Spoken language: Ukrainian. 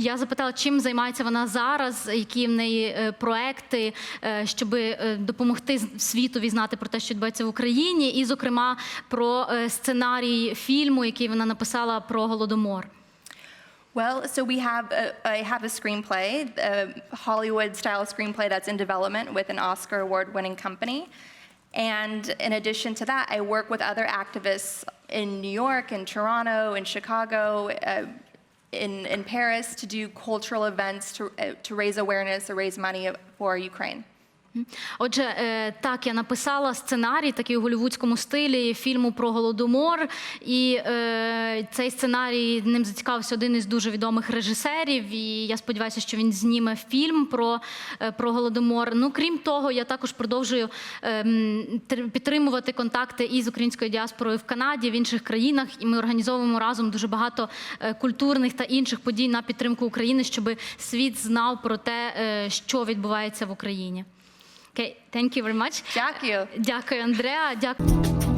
я запитала, чим займається вона зараз, які в неї е, проекти, е, щоб допомогти світові знати про те, що відбувається в Україні, і, зокрема, про е, сценарій фільму, який вона написала про голодомор. Well, so we have a, I have a screenplay, a Hollywood-style screenplay that's in development with an Oscar award-winning company. And in addition to that, I work with other activists in New York, in Toronto, in Chicago, uh, in, in Paris to do cultural events to, uh, to raise awareness or raise money for Ukraine. Отже, е, так я написала сценарій, такий у голівудському стилі фільму про голодомор. І е, цей сценарій ним зацікавився один із дуже відомих режисерів. І я сподіваюся, що він зніме фільм про, е, про голодомор. Ну крім того, я також продовжую е, підтримувати контакти із українською діаспорою в Канаді, в інших країнах. І ми організовуємо разом дуже багато е, культурних та інших подій на підтримку України, щоб світ знав про те, що відбувається в Україні. Okay, thank you very much. Дякую. Дякую, Андреа. Дякую.